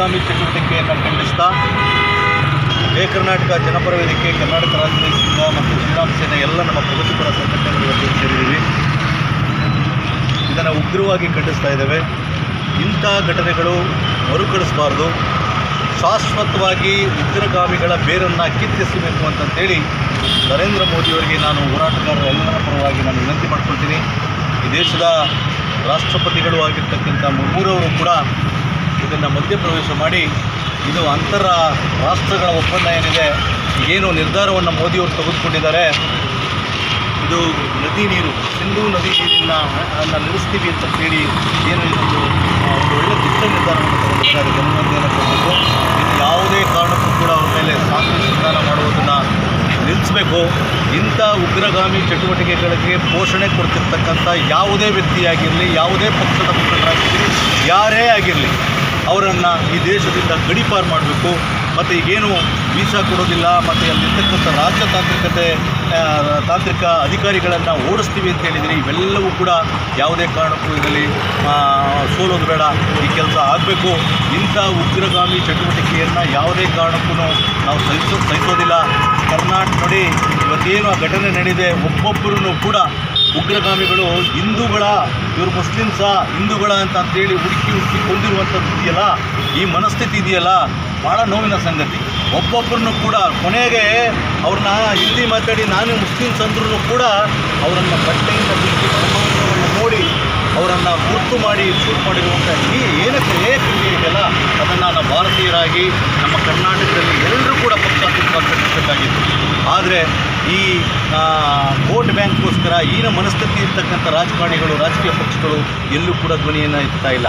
ಉದ್ಯಮಿ ಚಟುವಟಿಕೆಯನ್ನು ಖಂಡಿಸ್ತಾ ಜಯ ಕರ್ನಾಟಕ ಜನಪರ ವೇದಿಕೆ, ಕರ್ನಾಟಕ ರಾಜ್ಯ ಸಂಘ ಮತ್ತು ಶ್ರೀರಾಮ ಸೇನೆ ಎಲ್ಲ ನಮ್ಮ ಪ್ರಗತಿಪರ ಸಂಘಟನೆಗಳಲ್ಲಿ ಸೇರಿದ್ದೀವಿ. ಇದನ್ನು ಉಗ್ರವಾಗಿ ಖಂಡಿಸ್ತಾ ಇದ್ದೇವೆ. ಇಂಥ ಘಟನೆಗಳು ಮರುಕಳಿಸಬಾರ್ದು. ಶಾಶ್ವತವಾಗಿ ಉಗ್ರಗಾಮಿಗಳ ಬೇರನ್ನು ಕಿತ್ತೆಸಬೇಕು ಅಂತಂತೇಳಿ ನರೇಂದ್ರ ಮೋದಿಯವರಿಗೆ ನಾನು ಹೋರಾಟಗಾರರ ಎಲ್ಲರ ಪರವಾಗಿ ನಾನು ವಿನಂತಿ ಮಾಡ್ಕೊಳ್ತೀನಿ. ಈ ದೇಶದ ರಾಷ್ಟ್ರಪತಿಗಳು ಆಗಿರ್ತಕ್ಕಂಥ ಮುರ್ಮೂರವರು ಕೂಡ ಇದನ್ನು ಮಧ್ಯಪ್ರವೇಶ ಮಾಡಿ ಇದು ಅಂತರ ರಾಷ್ಟ್ರಗಳ ಒಪ್ಪಂದ ಏನಿದೆ, ಏನು ನಿರ್ಧಾರವನ್ನು ಮೋದಿಯವರು ತೆಗೆದುಕೊಂಡಿದ್ದಾರೆ, ಇದು ನದಿ ನೀರು, ಸಿಂಧೂ ನದಿ ನೀರಿನ ನಿಲ್ಲಿಸ್ತೀವಿ ಅಂತ ಹೇಳಿ ಏನು ಇದೊಂದು ಒಂದು ಒಳ್ಳೆ ದಿಟ್ಟ ನಿರ್ಧಾರವನ್ನು ತಗೊಂಡಿದ್ದಾರೆ ಜನಮಂದಿ ಕೊಡಬೇಕು ಇದು ಯಾವುದೇ ಕಾರಣಕ್ಕೂ ಕೂಡ ಅವ್ರ ಮೇಲೆ ಸಾಕಷ್ಟು ಸಂಧಾನ ಮಾಡುವುದನ್ನು ನಿಲ್ಲಿಸಬೇಕು. ಇಂಥ ಉಗ್ರಗಾಮಿ ಚಟುವಟಿಕೆಗಳಿಗೆ ಪೋಷಣೆ ಕೊಡ್ತಿರ್ತಕ್ಕಂಥ ಯಾವುದೇ ವ್ಯಕ್ತಿಯಾಗಿರಲಿ, ಯಾವುದೇ ಪಕ್ಷದ ಮುಖಂಡರಾಗಿರಲಿ, ಯಾರೇ ಆಗಿರಲಿ ಅವರನ್ನು ಈ ದೇಶದಿಂದ ಗಡಿಪಾರು ಮಾಡಬೇಕು. ಮತ್ತು ಈಗೇನು ವೀಸಾ ಕೊಡೋದಿಲ್ಲ ಮತ್ತು ಅಲ್ಲಿರ್ತಕ್ಕಂಥ ರಾಜ್ಯ ತಾಂತ್ರಿಕತೆ ಆ, ತಾಂತ್ರಿಕ ಅಧಿಕಾರಿಗಳನ್ನು ಓಡಿಸ್ತೀವಿ ಅಂತ ಹೇಳಿದರೆ. ಇವೆಲ್ಲವೂ ಕೂಡ ಯಾವುದೇ ಕಾರಣಕ್ಕೂ ಇದರಲ್ಲಿ ಸೋಲೋದು ಬೇಡ. ಈ ಕೆಲಸ ಆಗಬೇಕು. ಇಂಥ ಉಗ್ರಗಾಮಿ ಚಟುವಟಿಕೆಯನ್ನು ಯಾವುದೇ ಕಾರಣಕ್ಕೂ ನಾವು ಸಹಿಸೋ ಸಹಿಸೋದಿಲ್ಲ. ಕರ್ನಾಟಕ ನೋಡಿ ಇವತ್ತೇನು ಆ ಘಟನೆ ನಡೆದಿದೆ ಒಬ್ಬೊಬ್ಬರೂ ಕೂಡ ಉಗ್ರಗಾಮಿಗಳು ಹಿಂದೂಗಳ, ಇವರು ಮುಸ್ಲಿಮ್ಸ, ಹಿಂದೂಗಳ ಅಂತ ಅಂತೇಳಿ ಹುಡುಕಿ ಹುಡುಕಿ ಕೊಂಡಿರುವಂಥದ್ದು ಇದೆಯಲ್ಲ, ಈ ಮನಸ್ಥಿತಿ ಇದೆಯಲ್ಲ ಭಾಳ ನೋವಿನ ಸಂಗತಿ. ಒಬ್ಬೊಬ್ಬರನ್ನು ಕೂಡ ಕೊನೆಗೆ ಅವ್ರನ್ನ ಹಿಂದಿ ಮಾತಾಡಿ ನಾನು ಮುಸ್ಲಿಮ್ಸ್ ಅಂದ್ರೂ ಕೂಡ ಅವರನ್ನು ಬಟ್ಟೆಯಿಂದ ಬಿಟ್ಟು ಧರ್ಮಾಂತರವನ್ನು ನೋಡಿ ಅವರನ್ನು ಗುರುತು ಮಾಡಿ ಶೂಟ್ ಮಾಡಿರುವಂಥ ಈ ಏನಕ್ಕೆ ಇದೆಯಲ್ಲ, ಅದನ್ನು ನಾವು ಭಾರತೀಯರಾಗಿ ನಮ್ಮ ಕರ್ನಾಟಕದಲ್ಲಿ ಎಲ್ಲರೂ ಕೂಡ ಖಂಡಿಸಬೇಕಾಗಿತ್ತು ಆದರೆ ಈ ವೋಟ್ ಬ್ಯಾಂಕ್ಗೋಸ್ಕರ ಈನ ಮನಸ್ಥಿತಿ ಇರ್ತಕ್ಕಂಥ ರಾಜಕಾರಣಿಗಳು, ರಾಜಕೀಯ ಪಕ್ಷಗಳು ಎಲ್ಲೂ ಕೂಡ ಧ್ವನಿಯನ್ನು ಎತ್ತಾ ಇಲ್ಲ.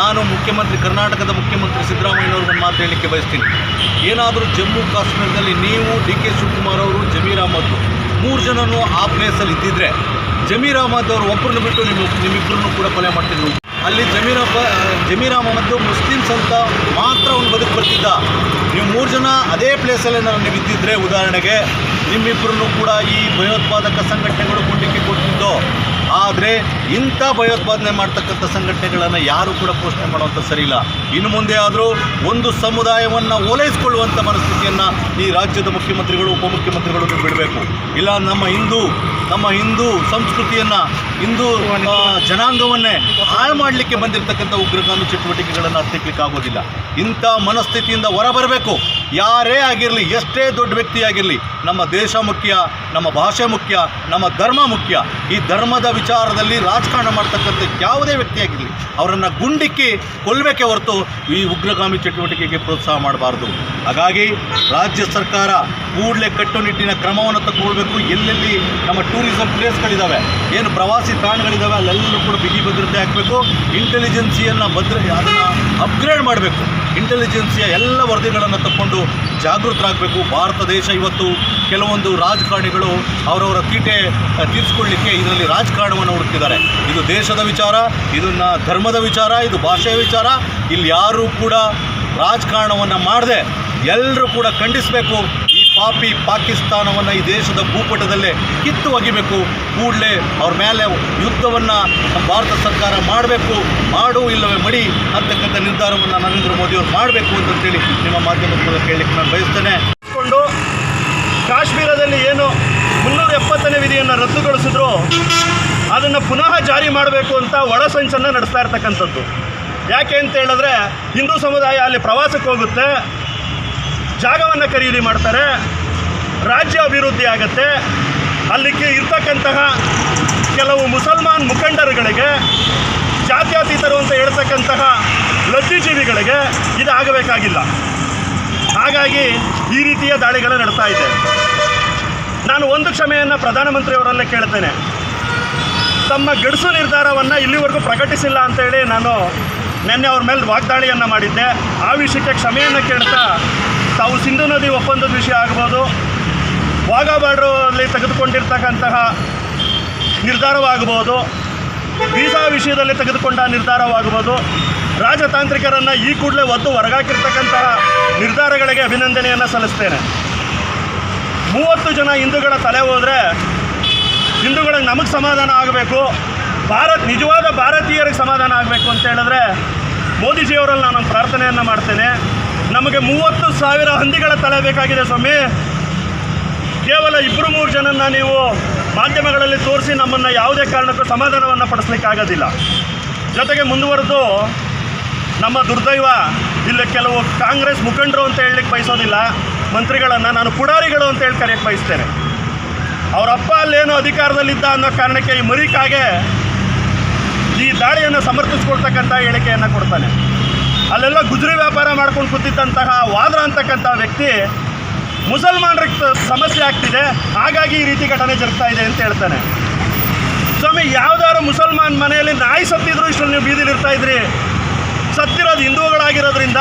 ನಾನು ಮುಖ್ಯಮಂತ್ರಿ, ಕರ್ನಾಟಕದ ಮುಖ್ಯಮಂತ್ರಿ ಸಿದ್ದರಾಮಯ್ಯನವ್ರಿಗೆ ಮಾತು ಹೇಳಲಿಕ್ಕೆ ಬಯಸ್ತೀನಿ. ಏನಾದರೂ ಜಮ್ಮು ಕಾಶ್ಮೀರದಲ್ಲಿ ನೀವು ಡಿ ಕೆ ಶಿವಕುಮಾರ್ ಅವರು, ಜಮೀರ್ ಅಹಮದ್ ಮೂರು ಜನನು ಆ ಪ್ಲೇಸಲ್ಲಿ ಇದ್ದಿದ್ರೆ ಜಮೀರ್ ಅಹಮದ್ ಅವರು ಒಬ್ಬರನ್ನು ಬಿಟ್ಟು ನಿಮ್ಮ ನಿಮ್ಮಿಬ್ಬರನ್ನು ಕೂಡ ಕೊಲೆ ಮಾಡ್ತಿದ್ರು. ಅಲ್ಲಿ ಜಮೀರ್ ಜಮೀರ್ ಅಹಮದ್ ಮುಸ್ಲಿಮ್ಸ್ ಅಂತ ಮಾತ್ರ ಅವ್ನು ಬದುಕು ಬರ್ತಿದ್ದ. ನೀವು ಮೂರು ಜನ ಅದೇ ಪ್ಲೇಸಲ್ಲೇ ನಾನು ನೀವು ಇದ್ದಿದ್ದರೆ ಉದಾಹರಣೆಗೆ ನಿಮ್ಮಿಬ್ಬರನ್ನು ಕೂಡ ಈ ಭಯೋತ್ಪಾದಕ ಸಂಘಟನೆಗಳು ಕೊಂಡಿಕ್ಕೆ ಕೊಡ್ತಿದ್ದೋ ಆದರೆ ಇಂಥ ಭಯೋತ್ಪಾದನೆ ಮಾಡ್ತಕ್ಕಂಥ ಸಂಘಟನೆಗಳನ್ನು ಯಾರು ಕೂಡ ಪೋಷಣೆ ಮಾಡುವಂಥ ಸರಿಯಿಲ್ಲ ಇನ್ನು ಮುಂದೆ ಆದರೂ ಒಂದು ಸಮುದಾಯವನ್ನು ಓಲೈಸಿಕೊಳ್ಳುವಂಥ ಮನಸ್ಥಿತಿಯನ್ನು ಈ ರಾಜ್ಯದ ಮುಖ್ಯಮಂತ್ರಿಗಳು, ಉಪಮುಖ್ಯಮಂತ್ರಿಗಳು ಬಿಡಬೇಕು. ಇಲ್ಲ, ನಮ್ಮ ಹಿಂದೂ ನಮ್ಮ ಹಿಂದೂ ಸಂಸ್ಕೃತಿಯನ್ನು, ಹಿಂದೂ ಜನಾಂಗವನ್ನೇ ಹಾಳು ಮಾಡಲಿಕ್ಕೆ ಬಂದಿರತಕ್ಕಂಥ ಉಗ್ರಗಾಮಿ ಚಟುವಟಿಕೆಗಳನ್ನು ಹತ್ತಿಕ್ಲಿಕ್ಕೆ ಆಗೋದಿಲ್ಲ ಇಂಥ ಮನಸ್ಥಿತಿಯಿಂದ ಹೊರಬರಬೇಕು. ಯಾರೇ ಆಗಿರಲಿ, ಎಷ್ಟೇ ದೊಡ್ಡ ವ್ಯಕ್ತಿ ಆಗಿರಲಿ, ನಮ್ಮ ದೇಶ ಮುಖ್ಯ, ನಮ್ಮ ಭಾಷೆ ಮುಖ್ಯ, ನಮ್ಮ ಧರ್ಮ ಮುಖ್ಯ. ಈ ಧರ್ಮದ ವಿಚಾರದಲ್ಲಿ ರಾಜಕಾರಣ ಮಾಡ್ತಕ್ಕಂಥ ಯಾವುದೇ ವ್ಯಕ್ತಿಯಾಗಿರಲಿ, ಅವರನ್ನು ಗುಂಡಿಕ್ಕಿ ಕೊಲ್ಲಬೇಕೆ ಹೊರತು ಈ ಉಗ್ರಗಾಮಿ ಚಟುವಟಿಕೆಗೆ ಪ್ರೋತ್ಸಾಹ ಮಾಡಬಾರ್ದು. ಹಾಗಾಗಿ ರಾಜ್ಯ ಸರ್ಕಾರ ಕೂಡಲೇ ಕಟ್ಟುನಿಟ್ಟಿನ ಕ್ರಮವನ್ನು ತಗೊಳ್ಬೇಕು ಎಲ್ಲೆಲ್ಲಿ ನಮ್ಮ ಟೂರಿಸಂ ಪ್ಲೇಸ್ಗಳಿದ್ದಾವೆ ಏನು ಪ್ರವಾಸಿ ತಾಣಗಳಿದ್ದಾವೆ ಅಲ್ಲೆಲ್ಲರೂ ಕೂಡ ಬಿಗಿ ಭದ್ರತೆ ಹಾಕಬೇಕು. ಇಂಟೆಲಿಜೆನ್ಸಿಯನ್ನು ಭದ್ರ, ಅದನ್ನು ಅಪ್ಗ್ರೇಡ್ ಮಾಡಬೇಕು. ಇಂಟೆಲಿಜೆನ್ಸಿಯ ಎಲ್ಲ ವರದಿಗಳನ್ನು ತಕ್ಕೊಂಡು ಜಾಗೃತರಾಗಬೇಕು. ಭಾರತ ದೇಶ ಇವತ್ತು ಕೆಲವೊಂದು ರಾಜಕಾರಣಿಗಳು ಅವರವರ ತೀಟೆ ತೀರಿಸ್ಕೊಳ್ಳಿಕ್ಕೆ ಇದರಲ್ಲಿ ರಾಜಕಾರಣವನ್ನು ಹುಡುಕ್ತಿದ್ದಾರೆ. ಇದು ದೇಶದ ವಿಚಾರ ಇದನ್ನು ಧರ್ಮದ ವಿಚಾರ, ಇದು ಭಾಷೆಯ ವಿಚಾರ. ಇಲ್ಲಿ ಯಾರೂ ಕೂಡ ರಾಜಕಾರಣವನ್ನು ಮಾಡದೆ ಎಲ್ಲರೂ ಕೂಡ ಖಂಡಿಸಬೇಕು. ಪಾಪಿ ಪಾಕಿಸ್ತಾನವನ್ನು ಈ ದೇಶದ ಭೂಪಟದಲ್ಲೇ ಕಿತ್ತು ಒಗಿಬೇಕು. ಕೂಡಲೇ ಅವ್ರ ಮೇಲೆ ಯುದ್ಧವನ್ನು ಭಾರತ ಸರ್ಕಾರ ಮಾಡಬೇಕು. ಮಾಡು ಇಲ್ಲವೇ ಮಡಿ ಅಂತಕ್ಕಂಥ ನಿರ್ಧಾರವನ್ನು ನರೇಂದ್ರ ಮೋದಿಯವರು ಮಾಡಬೇಕು ಅಂತಂತೇಳಿ ನಿಮ್ಮ ಮಾಧ್ಯಮದ ಮೂಲಕ ಹೇಳಲಿಕ್ಕೆ ನಾನು ಬಯಸ್ತೇನೆ. ಕೊಂಡು ಕಾಶ್ಮೀರದಲ್ಲಿ ಏನು ಮುನ್ನೂರ ಎಪ್ಪತ್ತನೇ ವಿಧಿಯನ್ನು ರದ್ದುಗೊಳಿಸಿದ್ರು ಅದನ್ನು ಪುನಃ ಜಾರಿ ಮಾಡಬೇಕು ಅಂತ ಒಳಸಂಚನ್ನು ನಡೆಸ್ತಾ ಇರ್ತಕ್ಕಂಥದ್ದು. ಯಾಕೆ ಅಂತ ಹೇಳಿದ್ರೆ ಹಿಂದೂ ಸಮುದಾಯ ಅಲ್ಲಿ ಪ್ರವಾಸಕ್ಕೆ ಹೋಗುತ್ತೆ. ಜಾಗವನ್ನು ಖರೀದಿ ಮಾಡ್ತಾರೆ. ರಾಜ್ಯ ಅಭಿವೃದ್ಧಿ ಆಗತ್ತೆ. ಅಲ್ಲಿಗೆ ಇರ್ತಕ್ಕಂತಹ ಕೆಲವು ಮುಸಲ್ಮಾನ್ ಮುಖಂಡರುಗಳಿಗೆ, ಜಾತ್ಯತೀತರು ಅಂತ ಹೇಳ್ತಕ್ಕಂತಹ ಲಬ್ಧಿಜೀವಿಗಳಿಗೆ ಇದಾಗಬೇಕಾಗಿಲ್ಲ ಹಾಗಾಗಿ ಈ ರೀತಿಯ ದಾಳಿಗಳು ನಡ್ತಾ ಇದೆ. ನಾನು ಒಂದು ಕ್ಷಮೆಯನ್ನು ಪ್ರಧಾನಮಂತ್ರಿಯವರಲ್ಲೇ ಕೇಳ್ತೇನೆ. ತಮ್ಮ ಗಡಸು ನಿರ್ಧಾರವನ್ನು ಇಲ್ಲಿವರೆಗೂ ಪ್ರಕಟಿಸಿಲ್ಲ ಅಂತೇಳಿ ನಾನು ನಿನ್ನೆ ಅವ್ರ ಮೇಲೆ ವಾಗ್ದಾಳಿಯನ್ನು ಮಾಡಿದ್ದೆ. ಆ ವಿಷಯಕ್ಕೆ ಕ್ಷಮೆಯನ್ನು ಕೇಳ್ತಾ ತಾವು ಸಿಂಧು ನದಿ ಒಪ್ಪಂದದ ವಿಷಯ ಆಗ್ಬೋದು ವಾಘಾ ಬಾರ್ಡ್ರಲ್ಲಿ ತೆಗೆದುಕೊಂಡಿರ್ತಕ್ಕಂತಹ ನಿರ್ಧಾರವಾಗಬಹುದು ವೀಸಾ ವಿಷಯದಲ್ಲಿ ತೆಗೆದುಕೊಂಡ ನಿರ್ಧಾರವಾಗಬಹುದು ರಾಜತಾಂತ್ರಿಕರನ್ನು ಈ ಕೂಡಲೇ ಒದ್ದು ಹೊರಗಾಕಿರ್ತಕ್ಕಂತಹ ನಿರ್ಧಾರಗಳಿಗೆ ಅಭಿನಂದನೆಯನ್ನು ಸಲ್ಲಿಸ್ತೇನೆ. ಮೂವತ್ತು ಜನ ಹಿಂದೂಗಳ ತಲೆ ಹೋದರೆ ಹಿಂದೂಗಳಿಗೆ ನಮಗೆ ಸಮಾಧಾನ ಆಗಬೇಕು, ಭಾರತ್, ನಿಜವಾದ ಭಾರತೀಯರಿಗೆ ಸಮಾಧಾನ ಆಗಬೇಕು ಅಂತ ಹೇಳಿದ್ರೆ ಮೋದಿಜಿಯವರಲ್ಲಿ ನಾನು ಪ್ರಾರ್ಥನೆಯನ್ನು ಮಾಡ್ತೇನೆ. ನಮಗೆ ಮೂವತ್ತು ಸಾವಿರ ಹಂದಿಗಳ ತಲೆ ಬೇಕಾಗಿದೆ ಸ್ವಾಮಿ. ಕೇವಲ ಇಬ್ಬರು ಮೂರು ಜನನ್ನ ನೀವು ಮಾಧ್ಯಮಗಳಲ್ಲಿ ತೋರಿಸಿ ನಮ್ಮನ್ನು ಯಾವುದೇ ಕಾರಣಕ್ಕೂ ಸಮಾಧಾನವನ್ನು ಪಡಿಸ್ಲಿಕ್ಕಾಗೋದಿಲ್ಲ. ಜೊತೆಗೆ ಮುಂದುವರೆದು ನಮ್ಮ ದುರ್ದೈವ, ಇಲ್ಲಿ ಕೆಲವು ಕಾಂಗ್ರೆಸ್ ಮುಖಂಡರು ಅಂತ ಹೇಳಲಿಕ್ಕೆ ಬಯಸೋದಿಲ್ಲ. ಮಂತ್ರಿಗಳನ್ನು ನಾನು ಪುಡಾರಿಗಳು ಅಂತ ಹೇಳಿ ಕರೆಯಕ್ಕೆ ಬಯಸ್ತೇನೆ. ಅವರಪ್ಪ ಅಲ್ಲೇನೋ ಅಧಿಕಾರದಲ್ಲಿದ್ದ ಅನ್ನೋ ಕಾರಣಕ್ಕೆ ಈ ಮರಿಕಾಗೆ ಈ ದಾಳಿಯನ್ನು ಸಮರ್ಥಿಸ್ಕೊಳ್ತಕ್ಕಂಥ ಹೇಳಿಕೆಯನ್ನು ಕೊಡ್ತಾನೆ. ಅಲ್ಲೆಲ್ಲ ಗುಜರಿ ವ್ಯಾಪಾರ ಮಾಡ್ಕೊಂಡು ಕೂತಿದ್ದಂತಹ ವಾದ್ರ ಅಂತಕ್ಕಂಥ ವ್ಯಕ್ತಿ ಮುಸಲ್ಮಾನರಿಗೆ ಸಮಸ್ಯೆ ಆಗ್ತಿದೆ. ಹಾಗಾಗಿ ಈ ರೀತಿ ಘಟನೆ ಜರುಗ್ತಾ ಇದೆ ಅಂತ ಹೇಳ್ತಾನೆ. ಸ್ವಾಮಿ, ಯಾವ್ದಾದ್ರು ಮುಸಲ್ಮಾನ್ ಮನೆಯಲ್ಲಿ ನಾಯಿ ಸತ್ತಿದ್ರು ಇಷ್ಟು ನೀವು ಬೀದಿಲಿ ಇರ್ತಾ ಇದ್ರಿ. ಸತ್ತಿರೋದು ಹಿಂದೂಗಳಾಗಿರೋದ್ರಿಂದ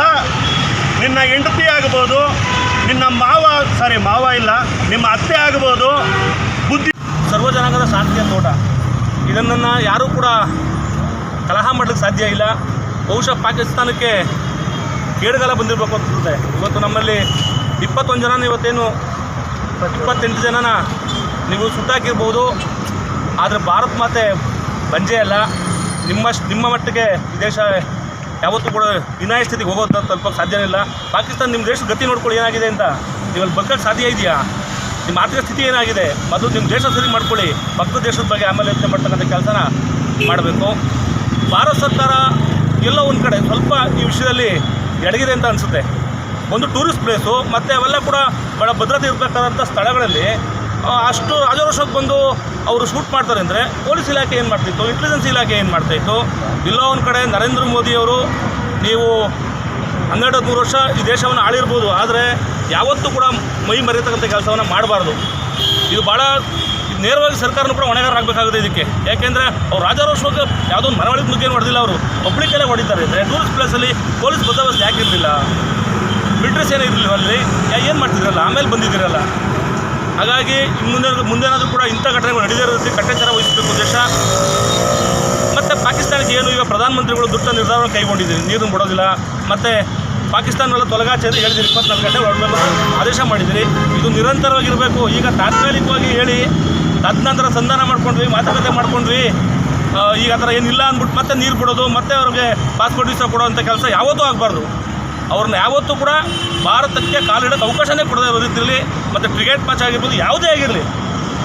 ನಿನ್ನ ಹೆಂಡತಿ ಆಗ್ಬೋದು, ನಿನ್ನ ಮಾವ ಸಾರಿ ಮಾವ ಇಲ್ಲ, ನಿಮ್ಮ ಅತ್ತೆ ಆಗ್ಬೋದು. ಬುದ್ಧಿ ಸರ್ವಜನಾಂಗದ ಶಾಂತಿಯ ತೋಟ. ಇದನ್ನು ಯಾರೂ ಕೂಡ ಕಲಹ ಮಾಡಲಿಕ್ಕೆ ಸಾಧ್ಯ ಇಲ್ಲ. ಬಹುಶಃ ಪಾಕಿಸ್ತಾನಕ್ಕೆ ಕೇಡುಗಾಲ ಬಂದಿರಬೇಕು ಅನ್ಸುತ್ತೆ. ಇವತ್ತು ನಮ್ಮಲ್ಲಿ ಇಪ್ಪತ್ತೊಂದು ಜನನ ಇವತ್ತೇನು ಇಪ್ಪತ್ತೆಂಟು ಜನನ ನೀವು ಸುಟ್ಟಾಕಿರ್ಬೋದು. ಆದರೆ ಭಾರತ ಮಾತೆ ಬಂಜೆ ಅಲ್ಲ. ನಿಮ್ಮ ನಿಮ್ಮ ಮಟ್ಟಿಗೆ ಈ ದೇಶ ಯಾವತ್ತೂ ಕೂಡ ವಿನಾಯ ಸ್ಥಿತಿಗೆ ಹೋಗೋದು ತಲುಪೋಕ್ಕೆ ಸಾಧ್ಯನೇ ಇಲ್ಲ. ಪಾಕಿಸ್ತಾನ ನಿಮ್ಮ ದೇಶದ ಗತಿ ನೋಡ್ಕೊಳ್ಳಿ, ಏನಾಗಿದೆ ಅಂತ. ನೀವಲ್ಲಿ ಬದುಕಕ್ಕೆ ಸಾಧ್ಯ ಇದೆಯಾ? ನಿಮ್ಮ ಆರ್ಥಿಕ ಸ್ಥಿತಿ ಏನಾಗಿದೆ? ಮೊದಲು ನಿಮ್ಮ ದೇಶ ಸರಿ ಮಾಡ್ಕೊಳ್ಳಿ. ಪಕ್ಕದ ದೇಶದ ಬಗ್ಗೆ ಆಮೇಲೆ ಯೋಚನೆ ಮಾಡ್ತಕ್ಕಂಥ ಕೆಲಸನ ಮಾಡಬೇಕು. ಭಾರತ ಸರ್ಕಾರ ಎಲ್ಲೋ ಒಂದು ಕಡೆ ಸ್ವಲ್ಪ ಈ ವಿಷಯದಲ್ಲಿ ಎಡಗಿದೆ ಅಂತ ಅನಿಸುತ್ತೆ. ಒಂದು ಟೂರಿಸ್ಟ್ ಪ್ಲೇಸು ಮತ್ತು ಅವೆಲ್ಲ ಕೂಡ ಭಾಳ ಭದ್ರತೆ ಇರಬೇಕಾದಂಥ ಸ್ಥಳಗಳಲ್ಲಿ ಅಷ್ಟು ರಾಜರೋಷಕ್ಕೆ ಬಂದು ಅವರು ಶೂಟ್ ಮಾಡ್ತಾರೆ ಅಂದರೆ ಪೊಲೀಸ್ ಇಲಾಖೆ ಏನು ಮಾಡ್ತಿತ್ತು ಇಂಟೆಲಿಜೆನ್ಸ್ ಇಲಾಖೆ ಏನು ಮಾಡ್ತಾಯಿತ್ತು ಎಲ್ಲೋ ಒಂದು ಕಡೆ ನರೇಂದ್ರ ಮೋದಿಯವರು ನೀವು ಹನ್ನೆರಡು ಹದಿಮೂರು ವರ್ಷ ಈ ದೇಶವನ್ನು ಆಳಿರ್ಬೋದು, ಆದರೆ ಯಾವತ್ತೂ ಕೂಡ ಮೈ ಮರೆಯತಕ್ಕಂಥ ಕೆಲಸವನ್ನು ಮಾಡಬಾರ್ದು. ಇದು ಭಾಳ ನೇರವಾಗಿ ಸರ್ಕಾರನೂ ಕೂಡ ಹೊಣೆಗಾರರಾಗಬೇಕಾಗುತ್ತೆ ಇದಕ್ಕೆ. ಯಾಕೆಂದರೆ ಅವ್ರು ರಾಜಾರೋಷವಾಗಿ ಯಾವುದೋ ಒಂದು ಮರವಳಿಗೆ ಮುಗ್ಗೇನು ಹೊಡೆದಿಲ್ಲ ಅವರು. ಒಬ್ಬಳಿಕೆಲ್ಲ ಹೊಡಿತಾರೆ. ಅಂದರೆ ಟೂರಿಸ್ಟ್ ಪ್ಲೇಸಲ್ಲಿ ಪೊಲೀಸ್ ಬಂದೋಬಸ್ತ್ ಯಾಕೆ ಇರಲಿಲ್ಲ? ಮಿಲ್ಟ್ರೀಸ್ ಏನೂ ಇರಲಿಲ್ಲ ಅಲ್ಲಿ? ಏನು ಮಾಡ್ತಿದ್ರಲ್ಲ? ಆಮೇಲೆ ಬಂದಿದ್ದೀರಲ್ಲ. ಹಾಗಾಗಿ ಮುಂದೆ ಮುಂದೇನಾದರೂ ಕೂಡ ಇಂಥ ಘಟನೆಗಳು ನಡೆದಿರೋದಕ್ಕೆ ಕಟ್ಟೆಚ್ಚರ ವಹಿಸಬೇಕು ದೇಶ ಮತ್ತು ಪಾಕಿಸ್ತಾನಕ್ಕೆ ಏನು ಈಗ ಪ್ರಧಾನಮಂತ್ರಿಗಳು ದುಷ್ಟ ನಿರ್ಧಾರವನ್ನು ಕೈಗೊಂಡಿದ್ದೀರಿ. ನೀರನ್ನು ಬಿಡೋದಿಲ್ಲ ಮತ್ತು ಪಾಕಿಸ್ತಾನವೆಲ್ಲ ತೊಲಗಾಚೆ ಅಂತ ಹೇಳಿದಿರಿ ಇಪ್ಪತ್ನಾಲ್ಕು ಗಂಟೆ ಒಳಗೆ ಆದೇಶ ಮಾಡಿದಿರಿ ಇದು ನಿರಂತರವಾಗಿರಬೇಕು. ಈಗ ತಾತ್ಕಾಲಿಕವಾಗಿ ಹೇಳಿ ತದನಂತರ ಸಂಧಾನ ಮಾಡ್ಕೊಂಡ್ವಿ, ಮಾತುಕತೆ ಮಾಡ್ಕೊಂಡ್ವಿ. ಈಗ ಆ ಥರ ಏನಿಲ್ಲ ಅಂದ್ಬಿಟ್ಟು ಮತ್ತೆ ನೀರು ಬಿಡೋದು, ಮತ್ತೆ ಅವ್ರಿಗೆ ಪಾಸ್ಪೋರ್ಟ್ ವೀಸಾ ಕೊಡೋವಂಥ ಕೆಲಸ ಯಾವತ್ತೂ ಆಗಬಾರ್ದು. ಅವ್ರನ್ನ ಯಾವತ್ತೂ ಕೂಡ ಭಾರತಕ್ಕೆ ಕಾಲಿಡೋಕ್ಕೆ ಅವಕಾಶನೇ ಕೊಡದೇ ಇರೋ ರೀತಿಯಲ್ಲಿ ಮತ್ತು ಕ್ರಿಕೆಟ್ ಮ್ಯಾಚ್ ಆಗಿರ್ಬೋದು, ಯಾವುದೇ ಆಗಿರಲಿ,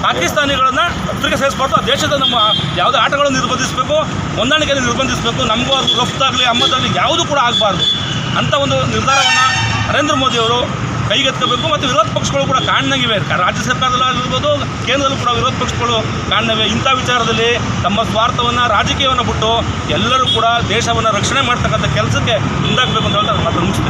ಪಾಕಿಸ್ತಾನಿಗಳನ್ನು ಹತ್ತಿರ ಸೇರಿಸ್ಬಾರ್ದು. ಆ ದೇಶದ ನಮ್ಮ ಯಾವುದೇ ಆಟಗಳನ್ನು ನಿರ್ಬಂಧಿಸಬೇಕು ಹೊಂದಾಣಿಕೆಯನ್ನು ನಿರ್ಬಂಧಿಸಬೇಕು, ನಮಗೂ ಅದು ರಫ್ತಾಗಲಿ, ಅಮ್ಮದಾಗಲಿ ಯಾವುದೂ ಕೂಡ ಆಗಬಾರ್ದು. ಅಂಥ ಒಂದು ನಿರ್ಧಾರವನ್ನು ನರೇಂದ್ರ ಮೋದಿಯವರು ಕೈಗೆತ್ತಬೇಕು ಮತ್ತು ವಿರೋಧ ಪಕ್ಷಗಳು ಕೂಡ ಕಾರಣಗಿವೆ ರಾಜ್ಯ ಸರ್ಕಾರದಲ್ಲಾಗಿರ್ಬೋದು, ಕೇಂದ್ರದಲ್ಲೂ ಕೂಡ ವಿರೋಧ ಪಕ್ಷಗಳು ಕಾಣವೆ ಇಂಥ ವಿಚಾರದಲ್ಲಿ ತಮ್ಮ ಸ್ವಾರ್ಥವನ್ನು, ರಾಜಕೀಯವನ್ನು ಬಿಟ್ಟು ಎಲ್ಲರೂ ಕೂಡ ದೇಶವನ್ನು ರಕ್ಷಣೆ ಮಾಡ್ತಕ್ಕಂಥ ಕೆಲಸಕ್ಕೆ ಮುಂದಾಗಬೇಕು ಅಂತ ಹೇಳ್ತಾರೆ ಮಾತು ಮುಗಿಸ್ತೀನಿ.